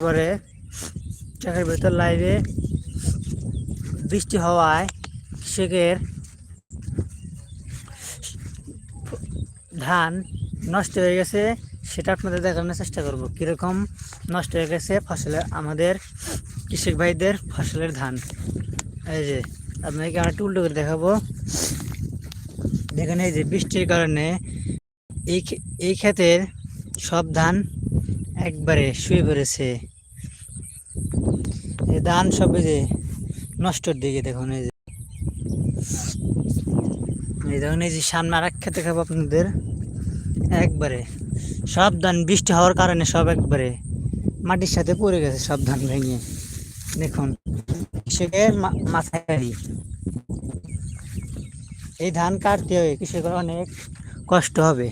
পরে চাকের ভেতর লাইভে বৃষ্টি হওয়ায় কৃষকের ধান নষ্ট হয়ে গেছে, সেটা আপনাদের দেখানোর চেষ্টা করব। কীরকম নষ্ট হয়ে গেছে ফসলের আমাদের কৃষক ভাইদের ফসলের ধান। এই যে আপনাকে আমরা উল্টো করে দেখাবো। দেখেন এই যে, বৃষ্টির কারণে এই এই ক্ষেতের সব ধান একবারে শুয়ে পড়েছে। ধান সব যে নষ্টর দিকে দেখুন, এই যে। এই দেখুন, এই যে সামনে আর এক খেতে খাব আপনাদের। একবারে সব ধান বৃষ্টি হওয়ার কারণে সব একবারে মাটির সাথে পড়ে গেছে সব ধান ভেঙে। দেখুন, কৃষকের মাথায়। এই ধান কাটতে হবে কৃষকের অনেক কষ্ট হবে।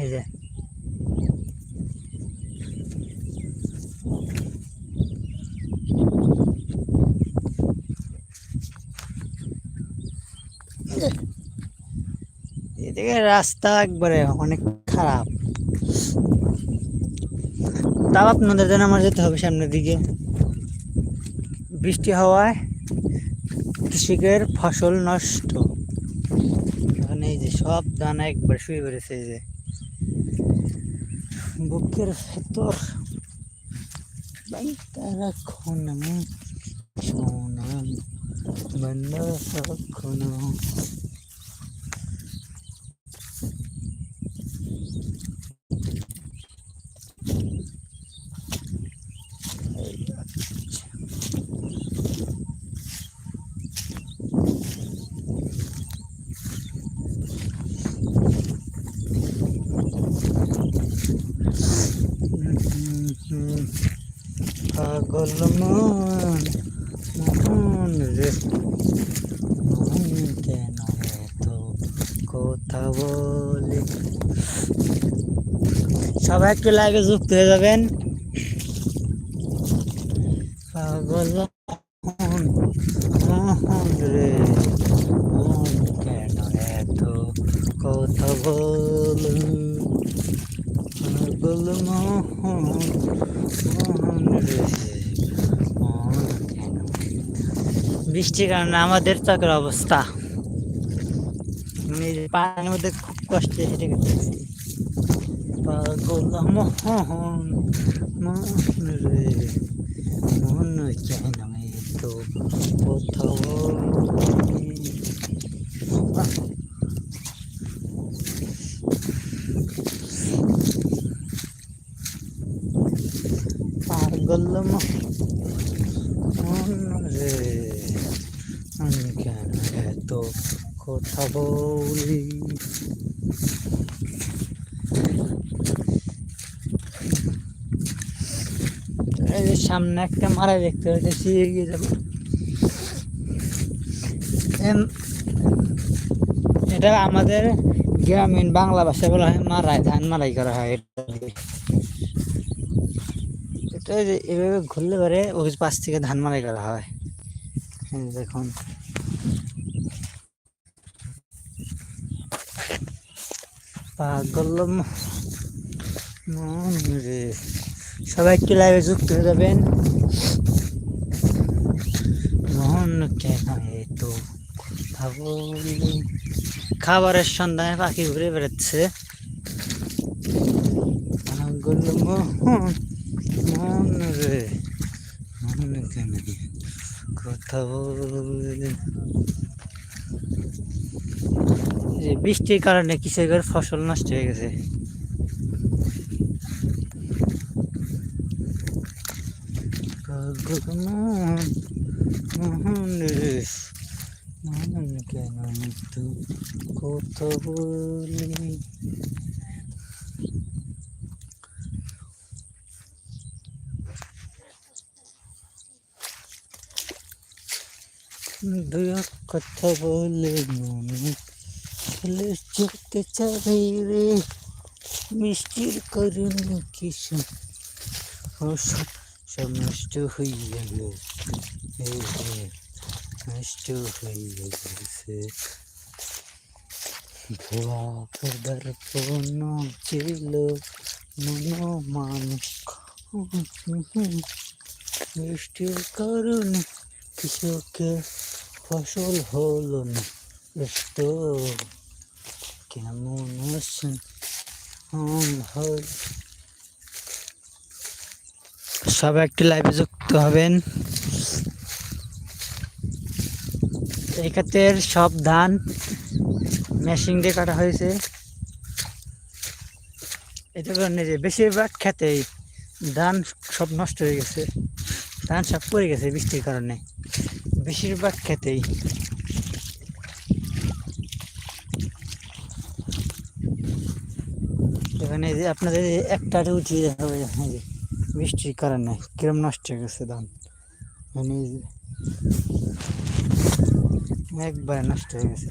এই যে এদিকে রাস্তা একবারে অনেক খারাপ। তাও আপনাদের জন্য আমার যেতে হবে সামনের দিকে। বৃষ্টি হওয়ায় কৃষকের ফসল নষ্ট। এখন এই যে সব দানা একবার শুয়ে পড়েছে এই যে। বুকের ভেতর। বাইতা রাখো না সোনা বন্ধ রাখো না পাগল মন মন রে মন কেন এত কথা বলে একটু লাইভে যুক্ত হয়ে যাবেন। পাগল। কেন এত বৃষ্টির কারণে আমাদের চকের অবস্থা। পানির মধ্যে খুব কষ্টে গেছি। পাগল মোহন মোহন রে মোহন কেন তো কোথাও পাগল মন রে আমি কেন এত কথা বলি সামনে একটা মারা দেখতে পাচ্ছি এগিয়ে যাব। এটা আমাদের গ্রামীণ বাংলা ভাষায় বলা হয় মারাই, ধান মারাই করা হয়। এটা এভাবে ঘুরলে পরে ওই পাশ থেকে ধান মারাই করা হয়। দেখুন। পাগল মন রে। সবাই একটু লাইভে যুক্ত হয়ে যাবেন। মন কেন তো কথা বলি খাবারের সন্ধানে পাখি ঘুরে বেড়াচ্ছে। পাগল মন রে। মন কেন কথা বলে যে বৃষ্টির কারণে কৃষকের ফসল নষ্ট হয়ে গেছে। পাগল মোহন মোহন রে কেন তো কথা বলি দুই কথা বলে মনে খেলে চলতে চাই রে মিষ্টির করুন কি সব সব নষ্ট হইয়া গেছে নষ্ট হইয়া গেছে। ধোয়া করবার পণ্য ছিল মন মানুষ বৃষ্টির কারণে কৃষকের ফসল হলো না তো কেমন আছেন আম ভালো সবাই একটু লাইভে যুক্ত হবেন। এই ক্ষেত্রের সব ধান মেশিন দিয়ে কাটা হয়েছে। এটা কারণে যে, বেশিরভাগ খেতেই ধান সব নষ্ট হয়ে গেছে। ধান সব পড়ে গেছে বৃষ্টির কারণে। বেশিরভাগ খেতেই এখানে যে আপনাদের একটারে একটা উঠিয়ে দেখা হবে এই যে বৃষ্টির কারণে কিরম নষ্ট হয়ে গেছে ধান। মানে একবারে নষ্ট হয়ে গেছে।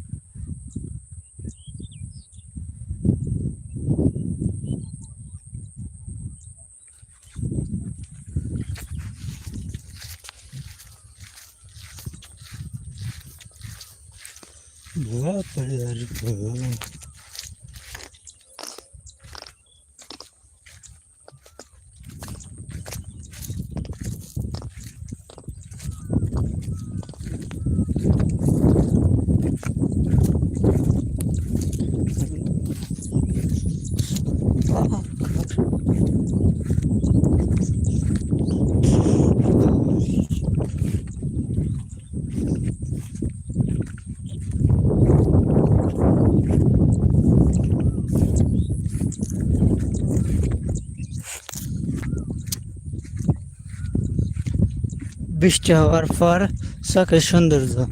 Bişçavar far saka şundırdı.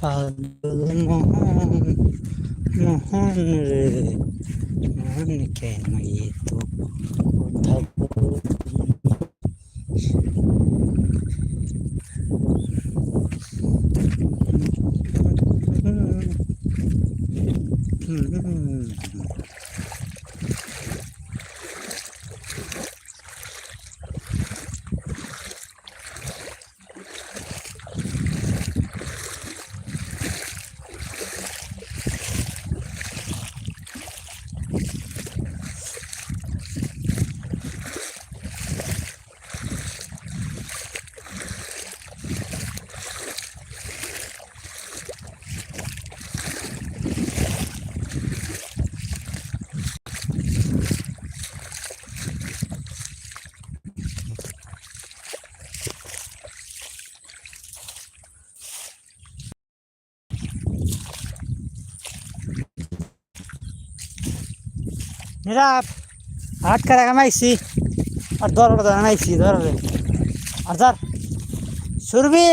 Padıl mohan mohan re mohan kehmeyi to tabul Hmm. मेरा हाथ करेगा मैं इसी और दौर उड़ जाना इसी दौर दौड़ और सर सुरभि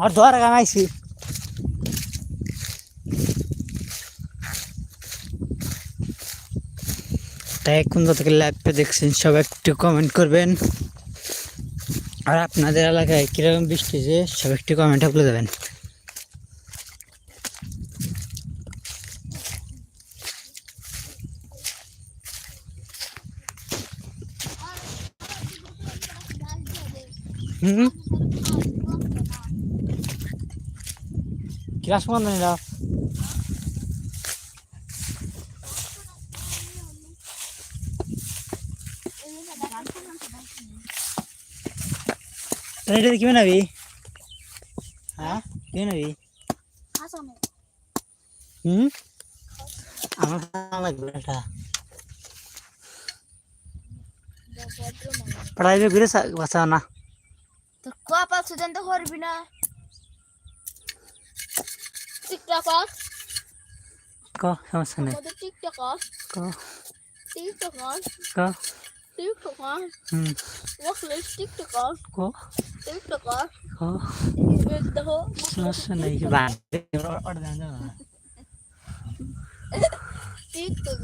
और दौर रहा मैं इसी তাই কোন থেকে লাইভটা দেখছেন, সবাই একটু কমেন্ট করবেন। আর আপনাদের এলাকায় কীরকম বৃষ্টি যে সব একটু কমেন্টে বলে দেবেন হুম? ক্লাস বন্ধ নিলাম কি বানাবি হ্যাঁ কি বানাবি হুম? আমার লাগবে এটা। পড়াইবে ঘুরে বাঁচাও না। তো কপাল সুদান তো করবি না। টিকটক ক সমস্যা নেই। টিকটক ক। টিকটক ক। টিকটক হুম। সমস্যা নেই কি বাদ অর্ডার দেন না টিকটক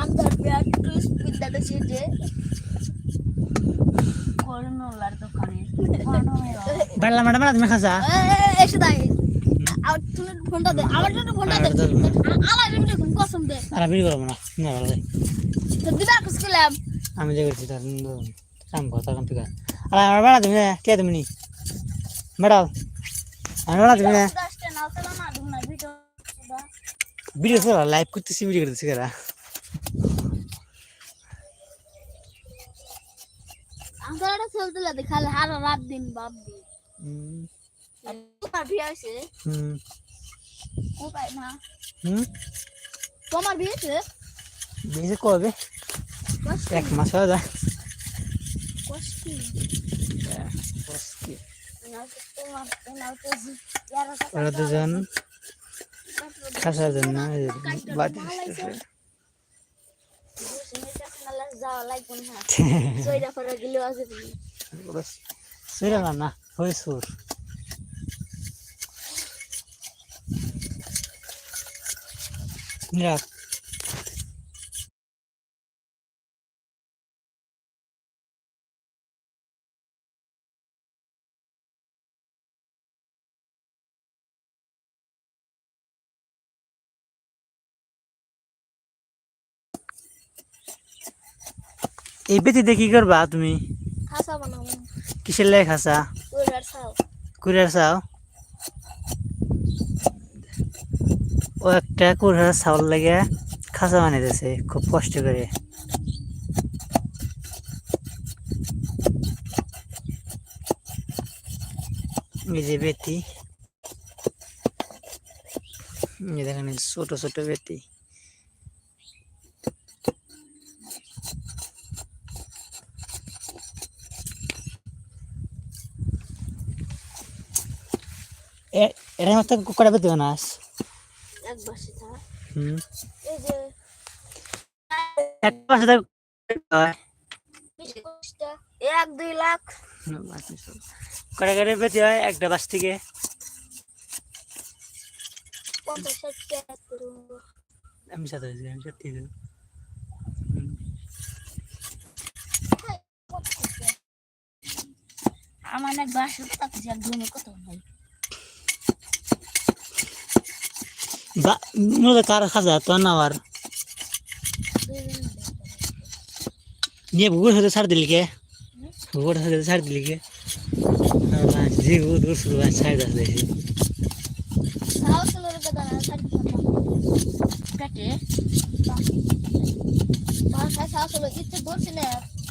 আমাদের ব্যাগ টুইস্ট বিদ্যালয় যে করনোলার দোকানে বাংলা ম্যাডাম তুমি খাসা এসে দাই আর তুমি ফোনটা দে আমার জন্য ফোনটা দে আমার জন্য কসম দে আর আমি করব না না ভালো। তো দিবা কুছ খেলাম আমি যে করছি তার কাম কর তখন থেকে আর আমার বেড়া তুমি কে তুমি? নি ম্যাডাম আমার বেড়া তুমি? ভিডিও করা লাইভ করতেছি ভিডিও করতেছি করা? আমার চলতে লাগে খালি হারা রাত দিন বাপ দি হুম তোমার বিয়ে আছে হুম কোথায় না হুম তোমার বিয়ে আছে বেশি কবে? এক মাস হয়ে যায়। ওরা দুজন খাসার জন্য আছে সুরা না হয়ে সুর এই বেতিতে কি করবা তুমি? খাসা বানাবো। কিসের লেগে খাসা কুড়িয়ার চাও ও একটা কুড়িয়ার চাউল লাগে খাসা বানাইতেছে খুব কষ্ট করে। এই যে বেতি দেখেন ছোট ছোট বেতি এটার মধ্যে কটা বাসে থাক হুম। এই যে এক পাশে দুই লাখ। কটা করে বেতি হয় একটা বাস থেকে। আমি সাথে হয়েছি আমি সত্যি দেবো আমার এক বাসে তাকে এক কত ভাই কার খাজা তো না আবার নিয়ে ভুগুর সাথে ছাড় দিলি কে ভুগুর সাথে ছাড় দিলি কে জি ভুগুর দূর শুরু হয় ছাড় দাস দেখি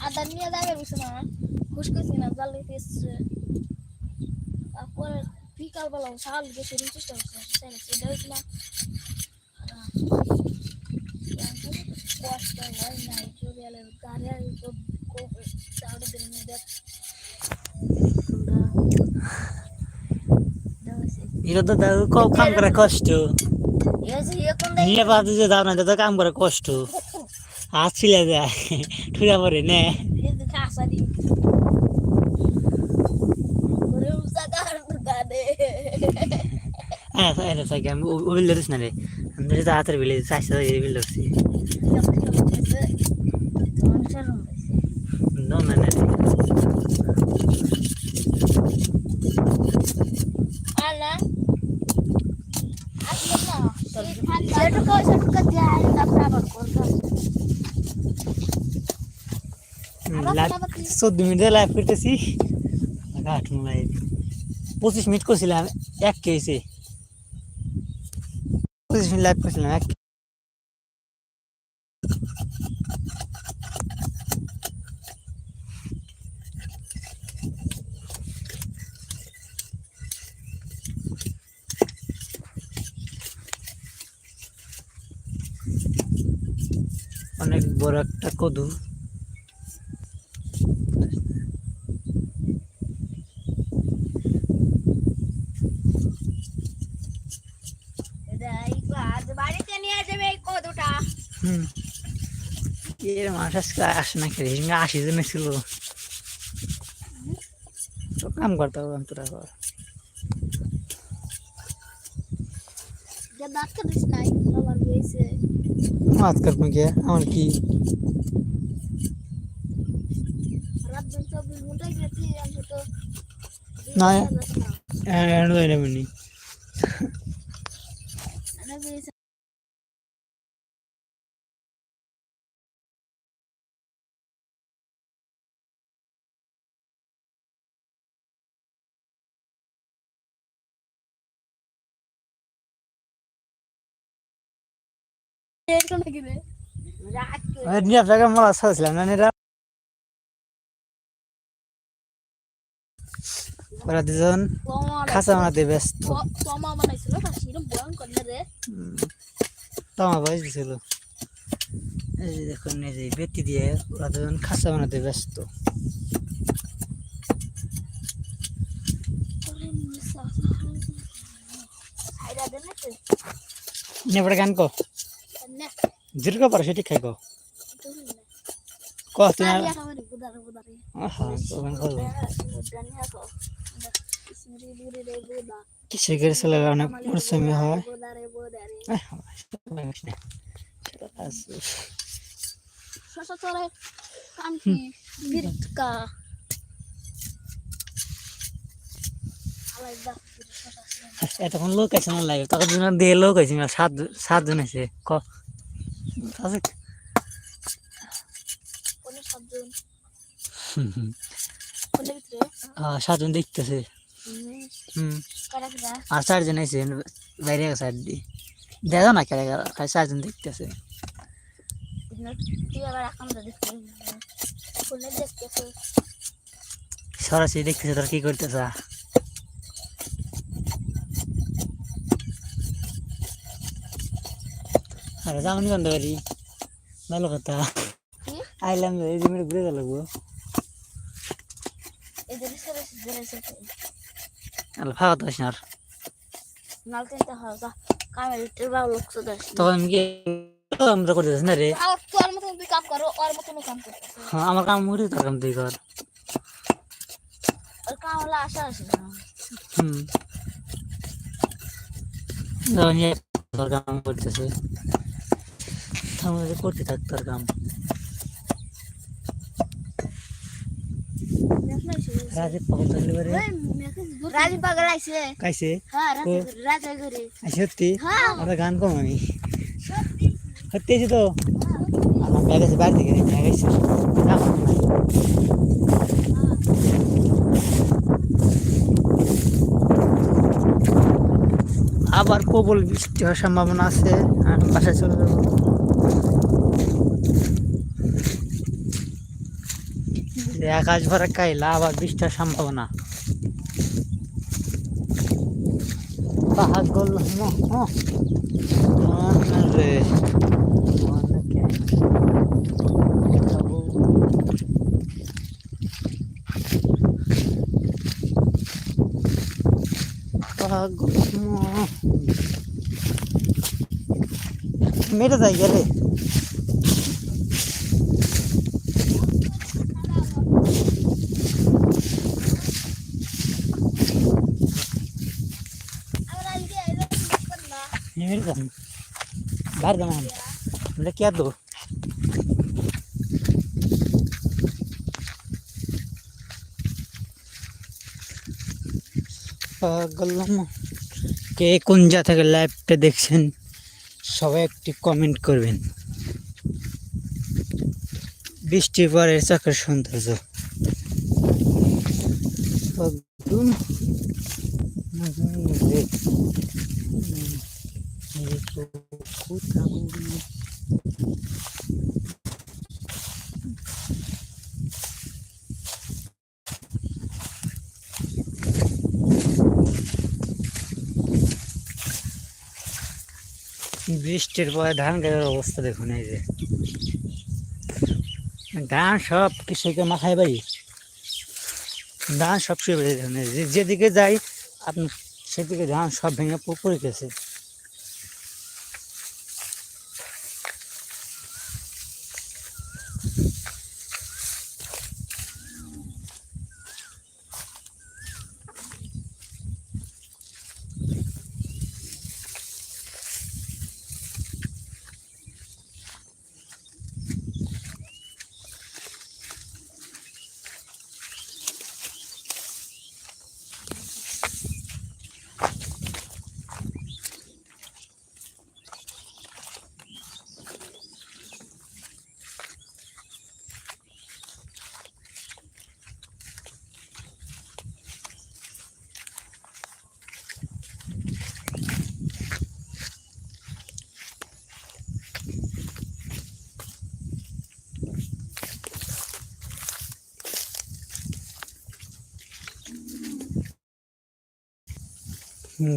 আদার নিয়ে দাগে বসে না খুশ করছি না জাল দিতে এসছে বিকাল বেলা সাল গেছে চেষ্টা করছে সেটা হয়েছে না কষ্ট হয় না চলে এলে গাড়ি আর চাউড়ে দেখ এটা তো তাও কাম করে কষ্ট নিয়ে পাতে যে দাও না তো কাম করে কষ্ট হাত যায় ঠুরা পরে নে হ্যাঁ এটা থাকে আমি ও বিল ধরিস না রে আমি ধরি তো হাতের বিলে চারশো এই বিল ধরছি নো না না রে Ana. Aku na. Satu kau satu kerja tak sabar kau. চোদ্দ মিনিটে লাইভ করতেছি আট লাইভ পঁচিশ মিনিট করছিলাম এক কেছে পঁচিশ মিনিট লাইভ করছিলাম এক অনেক বড় একটা কদু আজ বাড়িতে নিয়ে যাবে এই কদুটা হুম এর মানুষ আজকে আসে না খেলে হিসেবে আশি জন ছিল। তো কাম করতে হবে তোরা কর। মাছ কাটবো কে? আমার কি? আমি না। না। নিয়ে আপনাকে না ওরা দুজন বানাতে ব্যস্ত। তোমা দিছিল। এই যে দেখুন এই যে বেতি দিয়ে ওরা দুজন খাঁচা বানাতে ব্যস্ত। নেপড়ে গান কো না জিরকা পারো সেটি খাই কো ক তুমি আর Kaya kami budar budar ya. আহা তো গান করব Budanya kok. Sendiri diri deh budar. কিসে গেছিল অনেক পরিশ্রমী হয় না। এতক্ষণ লোক আছে না লাগে তখন দিয়ে লোক আছে না সাত সাতজন আছে ক আছে সাতজন দেখতেছে. আর চারজন আছে বাইরে সাইড দিয়ে দেখা না কেন খালি চারজন দেখতেছে. সরাসরি দেখতেছে তোর কি করতেছে আরে যাওনি বন্ধ করি ভালো কথা। আইলাম এই জমিটা ঘুরে গেল. আলো ফাঁকা তো sudah. তখন কি আমরা না রে? কাম করো হ্যাঁ আমার কাম করি তোর কাম তুই কর। হুম। কাম করতেছে। তাহলে করতে তোর কাম। রাজীব পাগল থাকলে পারে। রাজি পাগল আইছে। কাইছে? হ্যাঁ করে সত্যি? হ্যাঁ। আমরা গান কম আমি। সত্যি। তো? আমার ব্যাগ আছে বাড়ি থেকে ব্যাগ আছে আবার প্রবল বৃষ্টি হওয়ার সম্ভাবনা আছে। বাসায় চলে যাব। যে আকাশ ভরা কাইলা আবার বৃষ্টির সম্ভাবনা। মেরে যাই গেলে আমরা আজকে এরকম করব মেরে যান বাইরে যাব বলে কে কোন যা থেকে লাইভটা দেখছেন সবাই একটি কমেন্ট করবেন বৃষ্টির পরে চোখের সৌন্দর্য পাগল বৃষ্টির পরে ধান গাছের অবস্থা দেখুন, এই যে। ধান সব কৃষকের মাথায় বাড়ি। ধান সব শুয়ে বেড়ে যেদিকে যাই আপনার সেদিকে ধান সব ভেঙে প- পড়ে গেছে।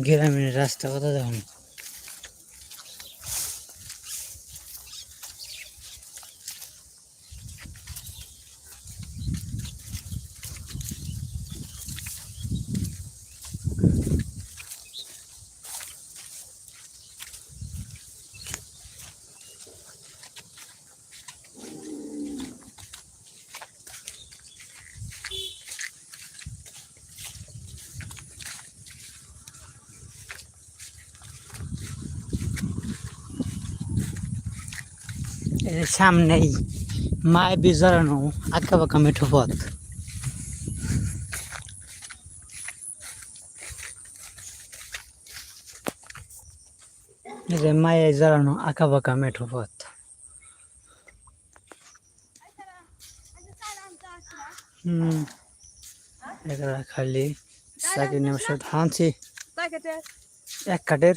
গ্রামের রাস্তা কথা দেখুন সামনেই মায় বিজড়ানো আঁকা বাঁকা মেঠো পথ। যে মায়ে জড়ানো আঁকা বাঁকা মেঠো পথ। হুম খালি সাকি নেমে ধানছি এক কাঠের।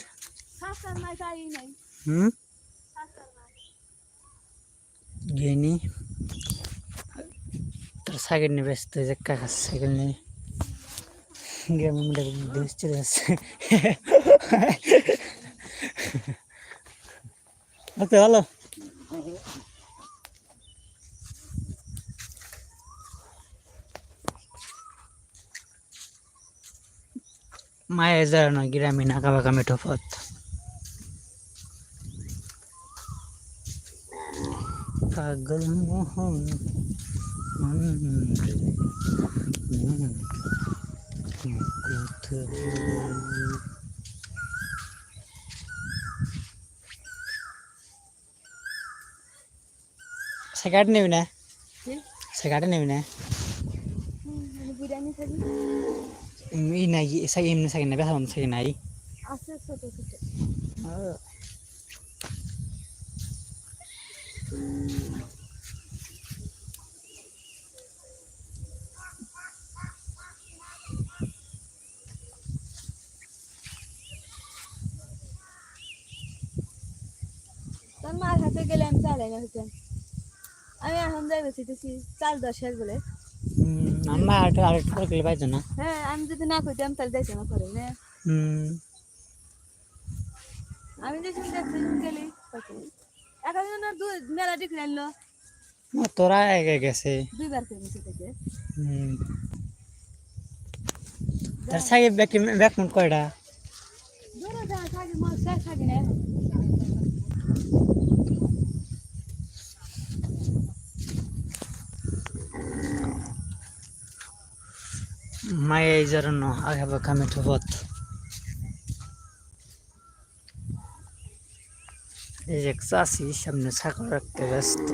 হুম? গিয়ে তোর সাইকেল নিয়ে ব্যস্ত হয়ে যে কাকা সাইকেল নিয়ে গ্রামের দেশ চলে যাচ্ছে ওকে ভালো মায়ের জানো গ্রামীণ আঁকা বাঁকা মেঠো পথ পাগল মোহন মন রে মন কোথায় সিগারেট নেবি না সিগারেট নেবি না এই নাই সাই এমনি সাইকেল নেবে হাম সাইকেল নাই আছে ছোট ছোট তোর মার হাতে গেলে আমি চালাই না হইতাম যাইবে চাইতেছি চাল দশের বলে। আমরা আর আর একটু করে গেলে পাইতো না। হ্যাঁ আমি যদি না কইতাম তাহলে যাইতে না না হুম আমি যে শুনতে শুনতে গেলি এখন দুই মেলা ডিগ্রি আনলো তোরা গেছে। দুইবার করে থেকে তার সাইকেল ব্যাক ব্যাক মুট কয়টা? দূরে যা থাকি মাছ শেষ থাকি না মায়ে এই জন্য আগে বাঁকা মেঠো পথ এই যে চাষি সামনে ছাগল রাখতে ব্যস্ত।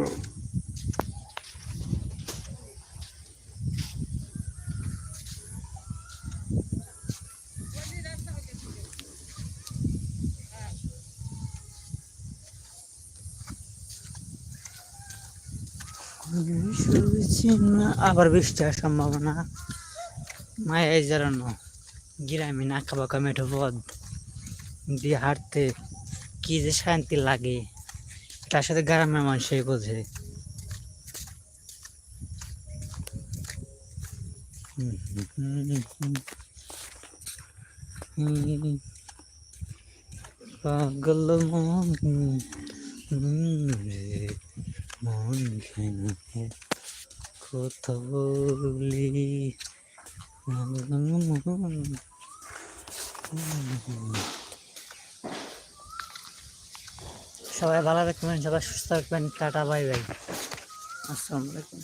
আবার বৃষ্টি হওয়ার সম্ভাবনা। মায়া এই জন্য গ্রামীণ আঁকা বাঁকা মেঠো পথ দিয়ে হাঁটতে কি যে শান্তি লাগে, তার সাথে গ্রামের মানুষই বোঝে। পাগল মন রে মন খায় কথা বলি। সবাই ভালো থাকবেন সবাই সুস্থ থাকবেন টাটা বাই বাই। আসসালামু আলাইকুম।